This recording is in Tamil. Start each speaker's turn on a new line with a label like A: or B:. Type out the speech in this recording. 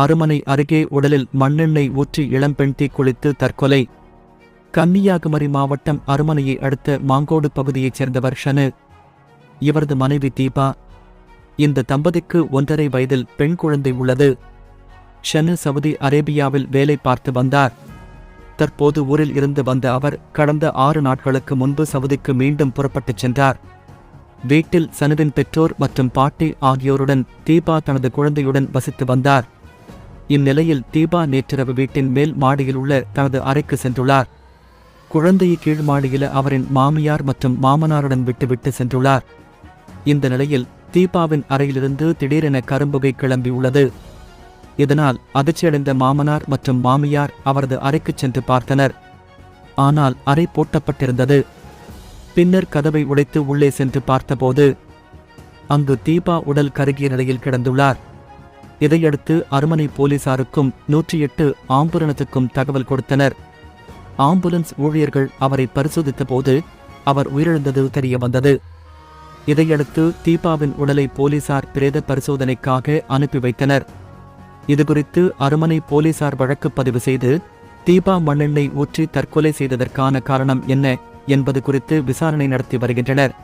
A: அருமனை அருகே உடலில் மண்ணெண்ணெய் ஊற்றி இளம்பெண் தீக்குளித்து தற்கொலை. கன்னியாகுமரி மாவட்டம் அருமனையை அடுத்த மாங்கோடு பகுதியைச் சேர்ந்தவர் ஷனு. இவரது மனைவி தீபா. இந்த தம்பதிக்கு ஒன்றரை வயதில் பெண் குழந்தை உள்ளது. ஷனு சவுதி அரேபியாவில் வேலை பார்த்து வந்தார். தற்போது ஊரில் இருந்து வந்த அவர் கடந்த ஆறு நாட்களுக்கு முன்பு சவுதிக்கு மீண்டும் புறப்பட்டுச் சென்றார். வீட்டில் சனுவின் பெற்றோர் மற்றும் பாட்டி ஆகியோருடன் தீபா தனது குழந்தையுடன் வசித்து வந்தார். இந்நிலையில் தீபா நேற்றிரவு வீட்டின் மேல் மாடியில் உள்ள தனது அறைக்கு சென்றுள்ளார். குழந்தையை கீழ் மாடியில் அவரின் மாமியார் மற்றும் மாமனாருடன் விட்டுவிட்டு சென்றுள்ளார். இந்த நிலையில் தீபாவின் அறையிலிருந்து திடீரென கரும்புகை கிளம்பியுள்ளது இதனால் அதிர்ச்சியடைந்த மாமனார் மற்றும் மாமியார் அவரது அறைக்கு சென்று பார்த்தனர். ஆனால் அறை பூட்டப்பட்டிருந்தது. பின்னர் கதவை உடைத்து உள்ளே சென்று பார்த்தபோது அங்கு தீபா உடல் கருகிய நிலையில் கிடந்துள்ளார். இதையடுத்து அருமனை போலீசாருக்கும் நூற்றி எட்டு ஆம்புலன்ஸுக்கும் தகவல் கொடுத்தனர். ஆம்புலன்ஸ் ஊழியர்கள் அவரை பரிசோதித்த போது அவர் உயிரிழந்தது தெரிய வந்தது இதையடுத்து தீபாவின் உடலை போலீசார் பிரேத பரிசோதனைக்காக அனுப்பி வைத்தனர். இதுகுறித்து அருமனை போலீசார் வழக்கு பதிவு செய்து தீபா மண்ணெண்ணெய் ஊற்றி தற்கொலை செய்ததற்கான காரணம் என்ன என்பது குறித்து விசாரணை நடத்தி வருகின்றனர்.